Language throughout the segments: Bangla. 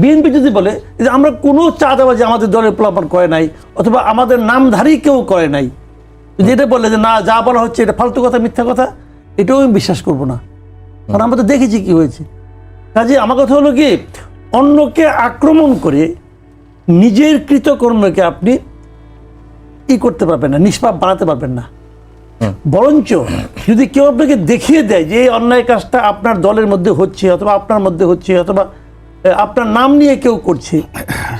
বিএনপি যদি বলে যে আমরা কোনো চাঁদাবাজি আমাদের দলের প্লাবন করে নাই অথবা আমাদের নামধারী কেউ করে নাই যদি এটা বললে যে না যা বলা হচ্ছে এটা ফালতু কথা মিথ্যা কথা এটাও আমি বিশ্বাস করব না। কারণ আমরা তো দেখেছি কি হয়েছে। কাজে আমার কথা হলো কি অন্যকে আক্রমণ করে নিজের কৃতকর্মকে আপনি ই করতে পারবেন না নিষ্পাপ বানাতে পারবেন না। বরঞ্চ যদি কেউ আপনাকে দেখিয়ে দেয় যে এই অন্যায় কাজটা আপনার দলের মধ্যে হচ্ছে অথবা আপনার মধ্যে হচ্ছে অথবা আপনার নাম নিয়ে কেউ করছে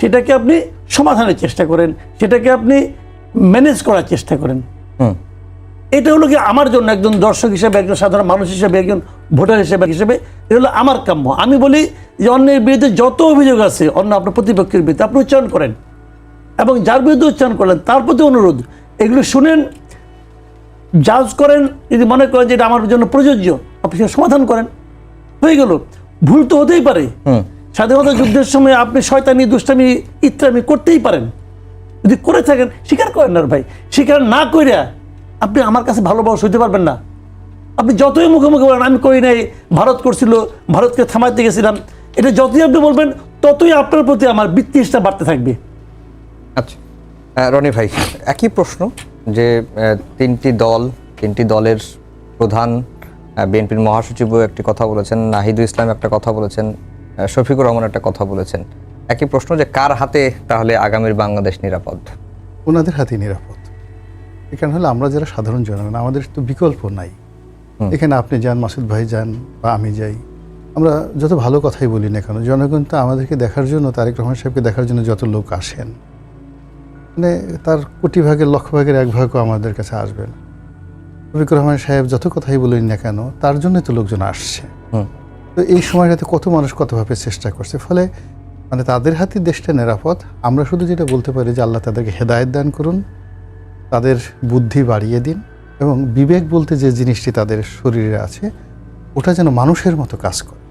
সেটাকে আপনি সমাধানের চেষ্টা করেন সেটাকে আপনি ম্যানেজ করার চেষ্টা করেন। হুম। এটা হলো কি আমার জন্য একজন দর্শক হিসেবে একজন সাধারণ মানুষ হিসেবে একজন ভোটার হিসেবে হিসেবে এটা হলো আমার কাম্য। আমি বলি যে অন্যের বিরুদ্ধে যত অভিযোগ আছে অন্য আপনার প্রতিপক্ষের বিরুদ্ধে আপনি উচ্চারণ করেন। এবং যার বিরুদ্ধে উচ্চারণ করলেন তার প্রতি অনুরোধ এগুলো শুনেন জাজ করেন যদি মনে করেন যে এটা আমার জন্য প্রযোজ্য আপনি সেটা সমাধান করেন। হয়ে গেল। ভুল তো হতেই পারে। স্বাধীনতা যুদ্ধের সময় আপনি শয়তানি, দুষ্টামি ইত্যাদি করতেই পারেন। যদি করে থাকেন, স্বীকার করেন না ভাই। স্বীকার না কইরা আপনি আমার কাছে ভালোবাসা হইতে পারবেন না। আপনি যতই মুখে মুখে বলেন, আমি করি নাই, ভারত করছিল, ভারতকে থামাইতে গেছিলাম। এটা যতই আপনি বলবেন, ততই আপনার প্রতি আমার বিত্তিসটা বাড়তে থাকবে। আচ্ছা। রনি ভাই, একই প্রশ্ন যে তিনটি দল, তিনটি দলের প্রধান বিএনপির মহাসচিবও একটি কথা বলেছেন, নাহিদুল ইসলাম একটা কথা বলেছেন শফিকুর রহমান একটা কথা বলেছেন। একই প্রশ্ন যে কার হাতে তাহলে আগামীর বাংলাদেশ নিরাপদ? ওনাদের হাতে নিরাপদ। এখানে হলো আমরা যারা সাধারণ জনগণ আমাদের তো বিকল্প নাই। এখানে আপনি যান মাসুদ ভাই যান বা আমি যাই। আমরা যত ভালো কথাই বলি না কেন জনগণ তো আমাদেরকে দেখার জন্য তারেক রহমান সাহেবকে দেখার জন্য যত লোক আসেন মানে তার কোটি ভাগের লক্ষ ভাগের এক ভাগও আমাদের কাছে আসবে না। রফিকুর রহমান সাহেব যত কথাই বলেন না কেন তার জন্যই তো লোকজন আসছে। তো এই সময়টাতে কত মানুষ কতভাবে চেষ্টা করছে? ফলে মানে তাদের হাতে দেশটা নিরাপদ। আমরা শুধু যেটা বলতে পারি যে আল্লাহ তাদেরকে হেদায়েত দান করুন তাদের বুদ্ধি বাড়িয়ে দিন এবং বিবেক বলতে যে জিনিসটি তাদের শরীরে আছে ওটা যেন মানুষের মতো কাজ করে।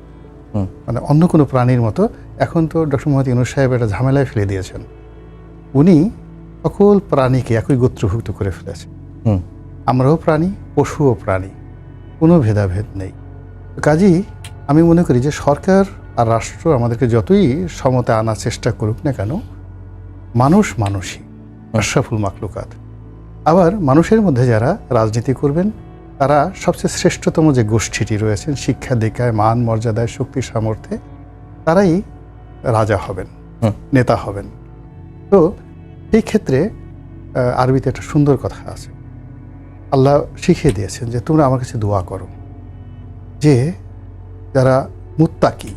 মানে অন্য কোনো প্রাণীর মতো। এখন তো ডক্টর মোহাম্মদ ইউনুস সাহেব একটা ঝামেলায় ফেলে দিয়েছেন। উনি সকল প্রাণীকে একই গোত্রভুক্ত করে ফেলেছেন। হুম। আমরাও প্রাণী পশুও প্রাণী কোনো ভেদাভেদ নেই। কাজেই আমি মনে করি যে সরকার আর রাষ্ট্র আমাদেরকে যতই সমতা আনার চেষ্টা করুক না কেন মানুষ মানুষই আশরাফুল মাকলুকাত আবার মানুষের মধ্যে যারা রাজনীতি করবেন তারা সবচেয়ে শ্রেষ্ঠতম যে গোষ্ঠীটি রয়েছেন শিক্ষা দীক্ষায় মান মর্যাদায় শক্তি সামর্থ্যে তারাই রাজা হবেন নেতা হবেন। তো এই ক্ষেত্রে আরবিতে একটা সুন্দর কথা আছে। আল্লাহ শিখিয়ে দিয়েছেন যে তোমরা আমার কাছে দোয়া করো যে যারা মুত্তাকি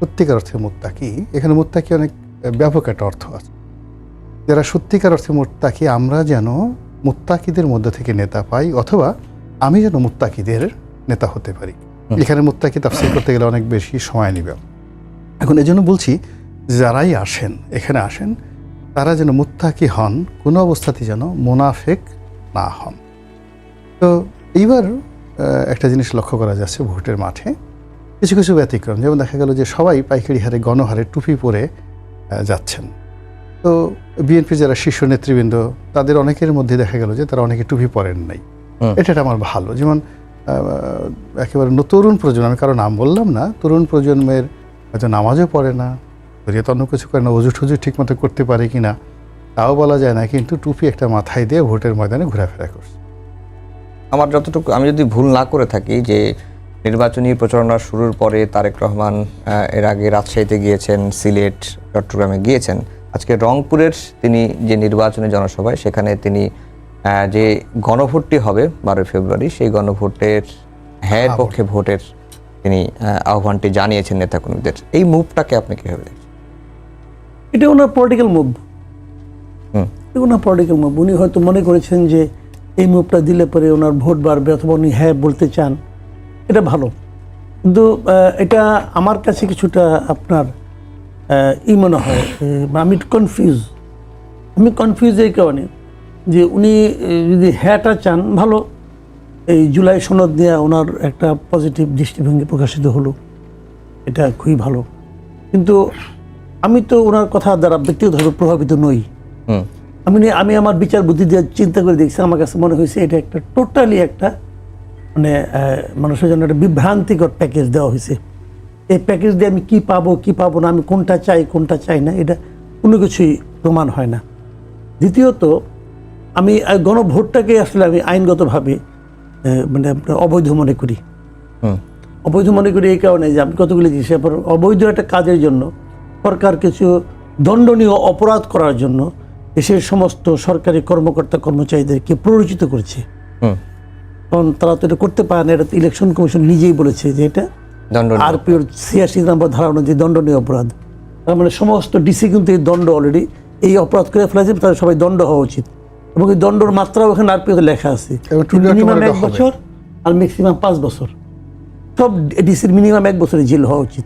সত্যিকার অর্থে মুত্তাকি এখানে মুত্তাকি অনেক ব্যাপক একটা অর্থ আছে। যারা সত্যিকার অর্থে মুত্তাকি আমরা যেন মুত্তাকিদের মধ্যে থেকে নেতা পাই অথবা আমি যেন মুত্তাকিদের নেতা হতে পারি। এখানে মুত্তাকি তাফসির করতে গেলে অনেক বেশি সময় নেবে। এখন এই জন্য বলছি যারাই আসেন এখানে আসেন তারা যেন মুত্তাকি হন কোনো অবস্থাতেই যেন মুনাফেক না হন। তো এইবার একটা জিনিস লক্ষ্য করা যাচ্ছে ভোটের মাঠে। কিছু কিছু ব্যতিক্রম যেমন দেখা গেল যে সবাই পাইকারি হারে গণহারে টুপি পরে যাচ্ছেন। তো বিএনপি যারা শীর্ষ নেতৃবৃন্দ তাদের অনেকের মধ্যে দেখা গেল যে তারা অনেকে টুপি পরেন নাই। এটা আমার ভালো। যেমন একেবারে তরুণ প্রজন্ম আমি কারও নাম বললাম না তরুণ প্রজন্মের হয়তো নামাজও পড়ে না শরীয়ত অন্য কিছু করে না অজু টজু ঠিক মতো করতে পারে কি না তাও বলা যায় না কিন্তু টুপি একটা মাথায় দিয়ে ভোটের ময়দানে ঘোরাফেরা করছে। আমার যতটুকু আমি যদি ভুল না করে থাকি যে নির্বাচনী প্রচারণা শুরুর পরে তারেক রহমান এর আগে রাজশাহীতে গিয়েছেন সিলেট চট্টগ্রামে গিয়েছেন। আজকে রংপুরের তিনি যে নির্বাচনী জনসভায় সেখানে তিনি যে গণভোটটি হবে বারোই ফেব্রুয়ারি সেই গণভোটের হ্যাঁ পক্ষে ভোটের তিনি আহ্বানটি জানিয়েছেন নেতাকর্মীদের। এই মুভটাকে আপনি কীভাবে দেখছেন? এটা ওনার পলিটিক্যাল মুভ হুম। ওনার পলিটিক্যাল মুভ উনি হয়তো মনে করেছেন যে এই মুভটা দিলে পরে ওনার ভোট বাড়বে অথবা উনি হ্যাঁ বলতে চান। এটা ভালো। কিন্তু এটা আমার কাছে কিছুটা আপনার ই মনে হয় আমি কনফিউজ আমি কনফিউজ এই কারণে যে উনি যদি হ্যাঁটা চান ভালো। এই জুলাই সনদ নিয়ে ওনার একটা পজিটিভ দৃষ্টিভঙ্গি প্রকাশিত হলো। এটা খুবই ভালো। কিন্তু আমি তো ওনার কথা দ্বারা ব্যক্তিগতভাবে প্রভাবিত নই। আমি আমি আমার বিচার বুদ্ধি দিয়ে চিন্তা করে দেখছি আমার কাছে মনে হয়েছে এটা একটা টোটালি একটা মানে মানুষের জন্য একটা বিভ্রান্তিকর প্যাকেজ দেওয়া হয়েছে। এই প্যাকেজ দিয়ে আমি কি পাবো কি পাবো না আমি কোনটা চাই কোনটা চাই না এটা কোনো কিছুই প্রমাণ হয় না। দ্বিতীয়ত আমি গণভোটটাকে আসলে আমি আইনগতভাবে মানে অবৈধ মনে করি। অবৈধ মনে করি এই কারণে যে আমি কতগুলি জিনিস অবৈধ একটা কাজের জন্য সরকার কিছু দণ্ডনীয় অপরাধ করার জন্য দেশের সমস্ত সরকারি কর্মকর্তা কর্মচারীদেরকে প্ররোচিত করেছে। কারণ তারা তো এটা করতে পারে না এটা ইলেকশন কমিশন নিজেই বলেছে যে এটা দণ্ডনীয় আরপিওর ছিয়াশি নম্বর ধারা অনুযায়ী দণ্ডনীয় অপরাধ। তার মানে সমস্ত ডিসি কিন্তু এই দণ্ড অলরেডি এই অপরাধ করে ফেলেছে তাদের সবাই দণ্ড হওয়া উচিত। এবং এই দণ্ডর মাত্রাও এখানে আরপিওতে লেখা আছে। মিনিমাম এক বছর আর ম্যাক্সিমাম পাঁচ বছর। সব ডিসির মিনিমাম এক বছরে জেল হওয়া উচিত।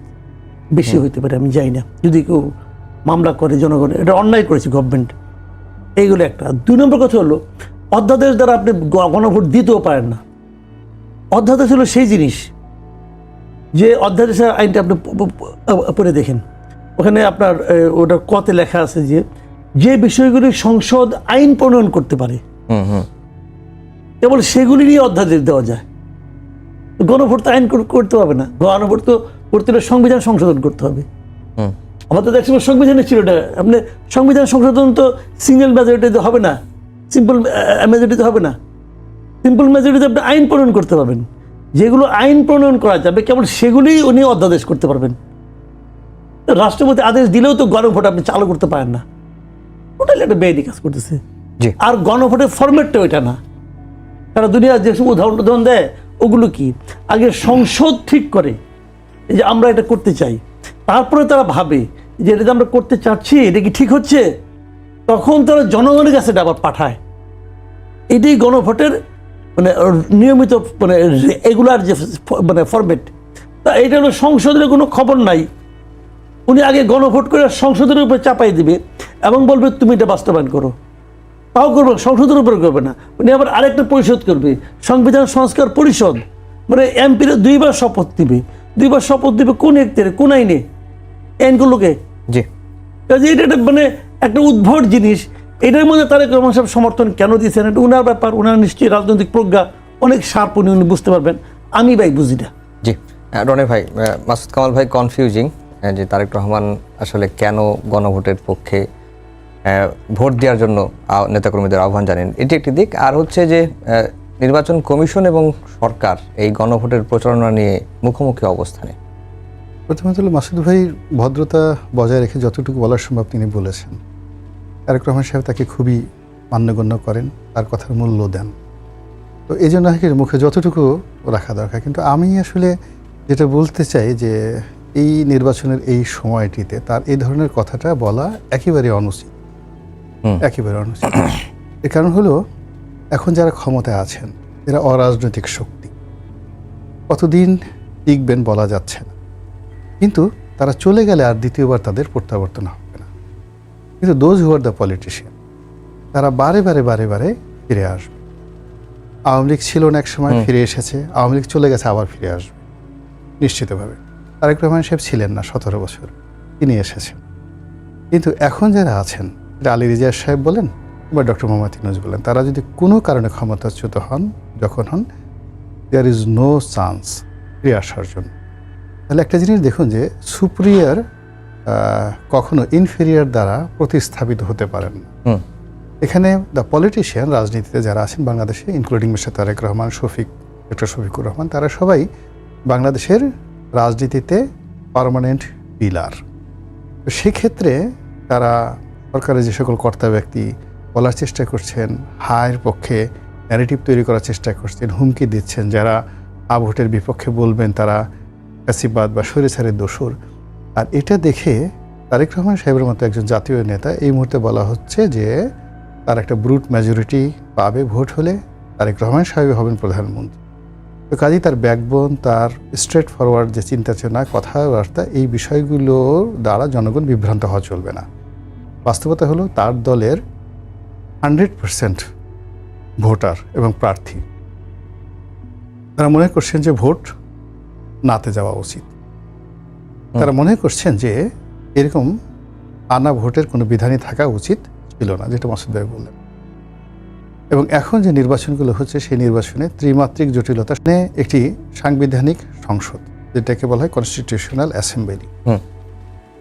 বেশি হইতে পারে আমি যাই না। যদি কেউ মামলা করে জনগণ এটা অন্যায় করেছে গভর্নমেন্ট এইগুলো একটা। দুই নম্বর কথা হলো অধ্যাদেশ দ্বারা আপনি গণভোট দিতেও পারেন না। অধ্যাদেশ হলো সেই জিনিস যে অধ্যাদেশের আইনটা আপনি পড়ে দেখেন। ওখানে আপনার ওটা কতে লেখা আছে যে যে বিষয়গুলি সংসদ আইন প্রণয়ন করতে পারে কেবল সেগুলি নিয়ে অধ্যাদেশ দেওয়া যায়। গণভোট তো আইন করতে হবে না। গণভোট তো করতে হলে সংবিধান সংশোধন করতে হবে। আমাদের তো একসময় সংবিধানে ছিল এটা। আপনি সংবিধান সংশোধন তো সিঙ্গেল মেজরিটিতে হবে না। সিম্পল মেজরিটিতে হবে না। সিম্পল মেজরিটিতে আপনি আইন প্রণয়ন করতে পারবেন। যেগুলো আইন প্রণয়ন করা যাবে কেবল সেগুলিই উনি অধ্যাদেশ করতে পারবেন। রাষ্ট্রপতি আদেশ দিলেও তো গণভোট আপনি চালু করতে পারেন না। ওটাই একটা বেআইনি কাজ করতেছে। আর গণভোটের ফরম্যাটটা ওইটা না। তারা দুনিয়ার যে সব উদাহরণ উদাহরণ দেয় ওগুলো কি? আগে সংসদ ঠিক করে এই যে আমরা এটা করতে চাই। তারপরে তারা ভাবে যে এটা আমরা করতে চাচ্ছি এটা কি ঠিক হচ্ছে? তখন তারা জনগণের কাছে আবার পাঠায়। এটাই গণভোটের মানে নিয়মিত মানে রেগুলার যে মানে ফরম্যাট তা এটা হলো সংসদের কোনো খবর নাই। উনি আগে গণভোট করে সংসদের উপর চাপাই দিবে এবং বলবে তুমি এটা বাস্তবায়ন করো। তাও করবে সংসদের উপরে করবে না। উনি আবার আরেকটা পরিষদ করবে সংবিধান সংস্কার পরিষদ। মানে এমপিরা দুইবার শপথ দিবে। দুইবার শপথ দিবে কোন একতের কোন আইনে? আইনগুলোকে জি। কাজে এটা একটা মানে একটা উদ্ভট জিনিস। এটার মধ্যে তারেক রহমান সাহেব সমর্থন কেন দিয়েছেন? এটা উনার ব্যাপার উনার নিশ্চয়ই রাজনৈতিক প্রজ্ঞা অনেক শার্প উনি উনি বুঝতে পারবেন। আমি ভাই বুঝি না। জি রনে ভাই মাসুদ কামাল ভাই কনফিউজিং যে তারেক রহমান আসলে কেন গণভোটের পক্ষে ভোট দেওয়ার জন্য নেতাকর্মীদের আহ্বান জানেন। এটি একটি দিক। আর হচ্ছে যে নির্বাচন কমিশন এবং সরকার এই গণভোটের প্রচারণা নিয়ে মুখোমুখি অবস্থানে। প্রথমত মাসুদ ভাই ভদ্রতা বজায় রেখে যতটুকু বলার সম্ভব তিনি বলেছেন। তারেক রহমান সাহেব তাকে খুবই মান্যগণ্য করেন তার কথার মূল্য দেন। তো এই জন্য মুখে যতটুকু রাখা দরকার। কিন্তু আমি আসলে যেটা বলতে চাই যে এই নির্বাচনের এই সময়টিতে তার এই ধরনের কথাটা বলা একেবারে অনুচিত। একেবারে অনুচিত। এর কারণ হলো এখন যারা ক্ষমতায় আছেন এরা অরাজনৈতিক শক্তি। কতদিন টিকবেন বলা যাচ্ছে না। কিন্তু তারা চলে গেলে আর দ্বিতীয়বার তাদের প্রত্যাবর্তন হবে। কিন্তু those who are the politician তারা বারে বারে বারে বারে ফিরে আসবে। আওয়ামী লীগ ছিল না এক সময় ফিরে এসেছে। আওয়ামী লীগ চলে গেছে আবার ফিরে আসবে। নিশ্চিতভাবে। তারেক রহমান সাহেব ছিলেন না সতেরো বছর। তিনি এসেছেন। কিন্তু এখন যারা আছেন আলী রিজার সাহেব বলেন বা ডক্টর মোহাম্মদ ইনুজ বলেন তারা যদি কোনো কারণে ক্ষমতাচ্যুত হন যখন হন দেয়ার ইজ নো চান্স ফিরে আসার জন্য। তাহলে একটা জিনিস দেখুন যে সুপ্রিয়ার কখনো ইনফেরিয়ার দ্বারা প্রতিস্থাপিত হতে পারেন না। এখানে দ্য পলিটিশিয়ান রাজনীতিতে যারা আছেন বাংলাদেশে including mister Tarique Rahman Shafiq doctor Shafiqur Rahman তারা সবাই বাংলাদেশের রাজনীতিতে পারমানেন্ট পিলার তো সেক্ষেত্রে তারা সরকারের যে সকল কর্তা ব্যক্তি বলার চেষ্টা করছেন হায়ের পক্ষে ন্যারেটিভ তৈরি করার চেষ্টা করছেন হুমকি দিচ্ছেন যারা আভোটের বিপক্ষে বলবেন তারা কাসিবাদ বা সরেসারের দোসর আর এটা দেখে তারেক রহমান সাহেবের মতো একজন জাতীয় নেতা এই মুহূর্তে বলা হচ্ছে যে তার একটা ব্রুট মেজরিটি পাবে, ভোট হলে তারেক রহমান সাহেব হবেন প্রধানমন্ত্রী। তো কাজেই তার ব্যাকবোন তার স্ট্রেট ফরওয়ার্ড যে চিন্তা চেতনা কথাবার্তা, এই বিষয়গুলোর দ্বারা জনগণ বিভ্রান্ত হওয়া চলবে না। বাস্তবতা হলো তার দলের হান্ড্রেড পার্সেন্ট ভোটার এবং প্রার্থী। তারা মনে করছেন যে ভোট নাতে যাওয়া উচিত। তারা মনে করছেন যে এরকম আনা ভোটের কোনো বিধানই থাকা উচিত ছিল না যেটা মাসুদ ভাই বললেন। এবং এখন যে নির্বাচনগুলো হচ্ছে সেই নির্বাচনে ত্রিমাত্রিক জটিলতা একটি সাংবিধানিক সংসদ যেটাকে বলা হয় কনস্টিটিউশনাল অ্যাসেম্বলি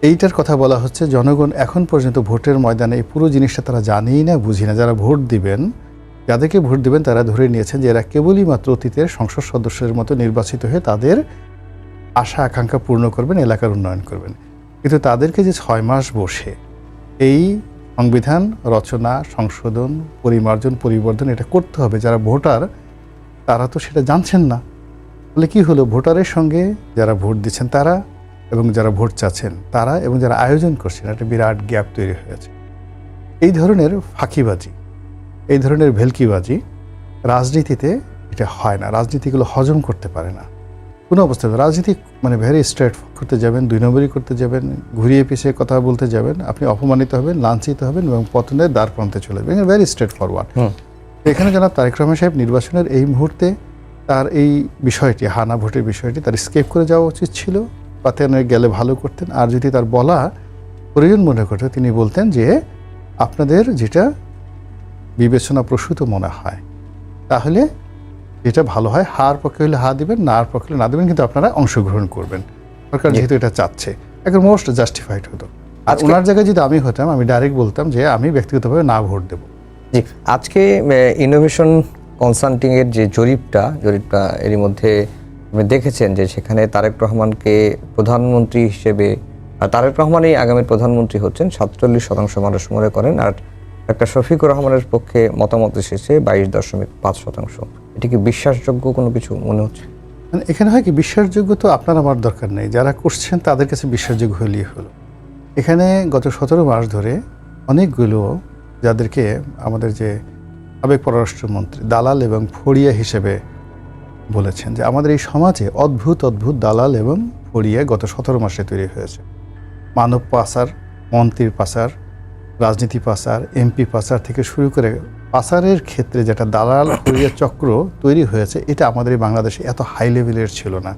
এইটার কথা বলা হচ্ছে জনগণ এখন পর্যন্ত ভোটের ময়দানে এই পুরো জিনিসটা তারা জানেই না বুঝি না। যারা ভোট দিবেন যাদেরকে ভোট দিবেন তারা ধরে নিয়েছেন যে এরা কেবলই মাত্র অতীতের সংসদ সদস্যের মতো নির্বাচিত হয়ে তাদের আশা, আকাঙ্ক্ষা পূর্ণ করবেন, এলাকার উন্নয়ন করবেন। কিন্তু তাদেরকে যে ছয় মাস বসে এই সংবিধান, রচনা, সংশোধন, পরিমার্জন, পরিবর্তন এটা করতে হবে, যারা ভোটার, তারা তো সেটা জানছেন না। ফলে কী হলো? ভোটারের সঙ্গে যারা ভোট দিচ্ছেন তারা এবং যারা ভোট চাচ্ছেন তারা এবং যারা আয়োজন করছেন, একটা বিরাট গ্যাপ তৈরি হয়েছে এই ধরনের ফাঁকিবাজি, এই ধরনের ভেলকিবাজি রাজনীতিতে এটা হয় না। রাজনীতিগুলো হজম করতে পারে না। কোনো অবস্থায় রাজনীতি মানে ভেরি স্ট্রেট করতে যাবেন দুই নম্বরই করতে যাবেন ঘুরিয়ে পিছিয়ে কথা বলতে যাবেন আপনি অপমানিত হবেন লাঞ্ছিত হবেন এবং পতনের দ্বার প্রান্তে চলে যাবেন। Very straightforward. এখানে জনাব তারেক রহমান সাহেব নির্বাচনের এই মুহূর্তে তার এই বিষয়টি হানা ভোটের বিষয়টি তার স্কেপ করে যাওয়া উচিত ছিল। পাতে গেলে ভালো করতেন। আর যদি তার বলা প্রয়োজন মনে করতো তিনি বলতেন যে আপনাদের যেটা বিবেচনা প্রসূত মনে হয় তাহলে যেটা ভালো হয় হার পক্ষে হলে হা দিবেন না আর পক্ষে হলে না দিবেন কিন্তু আপনারা অংশগ্রহণ করবেন। সরকার যেহেতু এটা চাচ্ছে এখন মোস্ট জাস্টিফাইড হতো। আর ওনার জায়গায় যদি আমি হতাম আমি ডাইরেক্ট বলতাম যে আমি ব্যক্তিগতভাবে না ভোট দেবো। জি আজকে ইনোভেশন কনসাল্টিং এর যে জরিপটা জরিপটা এরই মধ্যে আপনি দেখেছেন যে সেখানে তারেক রহমানকে প্রধানমন্ত্রী হিসেবে আর তারেক রহমানই আগামী প্রধানমন্ত্রী হচ্ছেন সাতচল্লিশ শতাংশ মানুষ মনে করেন আর একটা শফিকুর রহমানের পক্ষে মতামত এসেছে বাইশ দশমিক পাঁচ শতাংশ। এটি কি বিশ্বাসযোগ্য কোনো কিছু মনে হচ্ছে? মানে এখানে হয় কি, বিশ্বাসযোগ্য তো আপনার আমার দরকার নেই। যারা করছেন তাদের কাছে বিশ্বাসযোগ্য হলেই হলো। এখানে গত সতেরো মাস ধরে অনেকগুলো যাদেরকে আমাদের যে সাবেক পররাষ্ট্রমন্ত্রী দালাল এবং ফড়িয়া হিসেবে বলেছেন যে আমাদের এই সমাজে অদ্ভুত অদ্ভুত দালাল এবং ফড়িয়া গত সতেরো মাসে তৈরি হয়েছে। মানব পাচার, মন্ত্রীর পাচার, রাজনীতি পাচার, এমপি পাচার থেকে শুরু করে পাচারের ক্ষেত্রে যেটা দালাল ফড়িয়া চক্র তৈরি হয়েছে, এটা আমাদের বাংলাদেশে এত হাই লেভেলের ছিল না।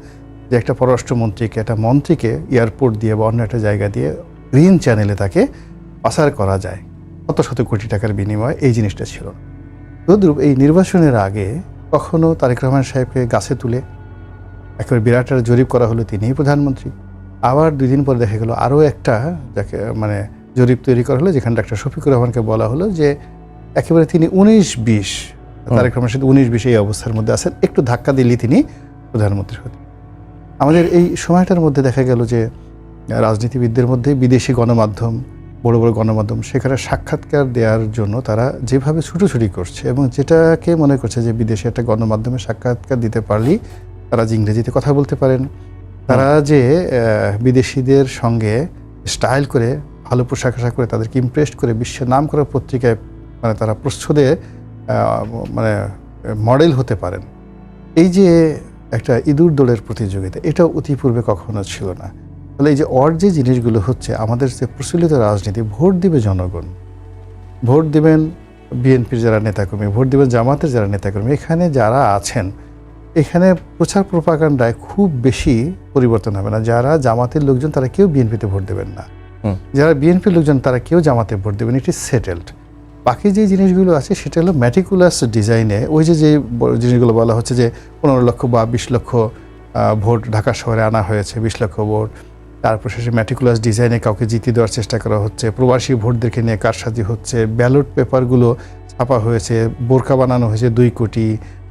যে একটা পররাষ্ট্রমন্ত্রীকে, একটা মন্ত্রীকে এয়ারপোর্ট দিয়ে বা অন্য একটা জায়গা দিয়ে গ্রিন চ্যানেলে তাকে পাচার করা যায়, শত শত কোটি টাকার বিনিময়ে এই জিনিসটা ছিল তদ্রূপ এই নির্বাচনের আগে কখনও তারেক রহমান সাহেবকে গাছে তুলে একেবারে বিরাট একটা জরিপ করা হলো তিনিই প্রধানমন্ত্রী। আবার দুই দিন পরে দেখা গেল আরও একটা যাকে মানে জরিপ তৈরি করা হলো যেখানে ডাক্তার শফিকুর রহমানকে বলা হলো যে একেবারে তিনি উনিশ বিশ, তারেক রহমান সাথে উনিশ বিশ এই অবস্থার মধ্যে আছেন। একটু ধাক্কা দিলেই তিনি প্রধানমন্ত্রী হতেন। আমাদের এই সময়টার মধ্যে দেখা গেল যে রাজনীতিবিদদের মধ্যে বিদেশি গণমাধ্যম, বড় বড় গণমাধ্যম, সেখানে সাক্ষাৎকার দেওয়ার জন্য তারা যেভাবে ছুটোছুটি করছে এবং যেটাকে মনে করছে যে বিদেশে একটা গণমাধ্যমে সাক্ষাৎকার দিতে পারলেই তারা যে ইংরেজিতে কথা বলতে পারেন, তারা যে বিদেশিদের সঙ্গে স্টাইল করে, ভালো পোশাক আশাক করে তাদেরকে ইমপ্রেস করে বিশ্বের নাম করা পত্রিকায় মানে তারা প্রচ্ছদে মানে মডেল হতে পারেন। এই যে একটা ইঁদুর দৌড়ের প্রতিযোগিতা এটা অতিপূর্বে কখনো ছিল না। ফলে এই যে অর যে জিনিসগুলো হচ্ছে আমাদের যে প্রচলিত রাজনীতি ভোট দিবে জনগণ। ভোট দিবেন বিএনপির যারা নেতাকর্মী ভোট দিবেন জামাতের যারা নেতাকর্মী এখানে যারা আছেন এখানে প্রচার প্রপাগান্ডায় খুব বেশি পরিবর্তন হবে না। যারা জামাতের লোকজন তারা কেউ বিএনপিতে ভোট দেবেন না। যারা বিএনপির লোকজন তারা কেউ জামাতে ভোট দেবেন এটি সেটেলড বাকি যে জিনিসগুলো আছে, সেটা হলো ম্যাটিকুলাস ডিজাইনে ওই যে যে জিনিসগুলো বলা হচ্ছে যে, পনেরো লক্ষ বা বিশ লক্ষ ভোট ঢাকা শহরে আনা হয়েছে, বিশ লক্ষ ভোট। তারপর শেষে ম্যাটিকুলাস ডিজাইনে কাউকে জিতিয়ে দেওয়ার চেষ্টা করা হচ্ছে, প্রবাসী ভোটদেরকে নিয়ে কারসাজি হচ্ছে ব্যালট পেপারগুলো ছাপা হয়েছে বোরকা বানানো হয়েছে দুই কোটি।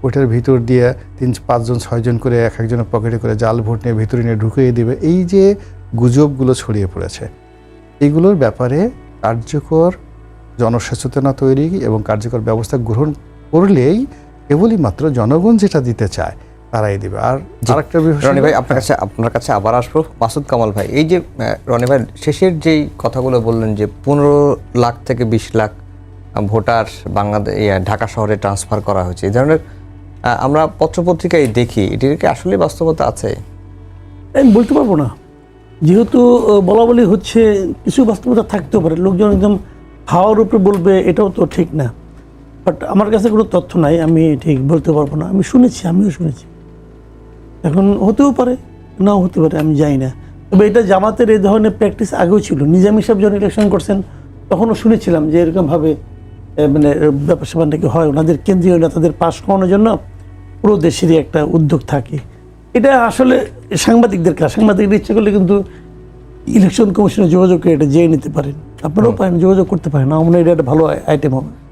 ওইটার ভিতর দিয়ে তিন, পাঁচজন, ছয়জন করে এক একজনের পকেটে করে জাল ভোট নিয়ে ভিতরে নিয়ে ঢুকিয়ে দেবে। এই যে গুজবগুলো ছড়িয়ে পড়েছে, এগুলোর ব্যাপারে কার্যকর জনসচেতনা তৈরি এবং কার্যকর ব্যবস্থা গ্রহণ করলেই কেবলই মাত্র জনগণ যেটা দিতে চায় তারাই দিবে। আর আরেকটা বিষয় রনি ভাই আপনার কাছে আপনার কাছে আবার আসব। মাসুদ কামাল ভাই এই যে রনি ভাই শেষের যেই কথাগুলো বললেন যে পনেরো লাখ থেকে বিশ লাখ ভোটার বাংলাদেশ ঢাকা শহরে ট্রান্সফার করা হয়েছে এই ধরনের আমরা পত্রপত্রিকায় দেখি এটির কি আসলে বাস্তবতা আছে? আমি বলতে পারব না। যেহেতু বলা বলি হচ্ছে কিছু বাস্তবতা থাকতেও পারে। লোকজন একদম হাওয়ার উপরে বলবে, এটাও তো ঠিক না। বাট আমার কাছে কোনো তথ্য নাই, আমি ঠিক বলতে পারব না। আমি শুনেছি, আমিও শুনেছি। এখন হতেও পারে, নাও হতে পারে, আমি জানি না। তবে এটা জামাতের এই ধরনের প্র্যাকটিস আগেও ছিল। নিজামি সাহেব যখন ইলেকশন করছেন, তখনও শুনেছিলাম যে এরকমভাবে মানে ব্যাপার স্যাপার নাকি হয়। ওনাদের কেন্দ্রীয় নেতাদের পাশ করানোর জন্য পুরো দেশেরই একটা উদ্যোগ থাকে। এটা আসলে সাংবাদিকদের কাজ। সাংবাদিকদের ইচ্ছে করলে কিন্তু ইলেকশন কমিশনে যোগাযোগ করে এটা জেনে নিতে পারেন। আপনারাও পারেন যোগাযোগ করতে পারেন। আমার এটা একটা ভালো আইটেম হবে।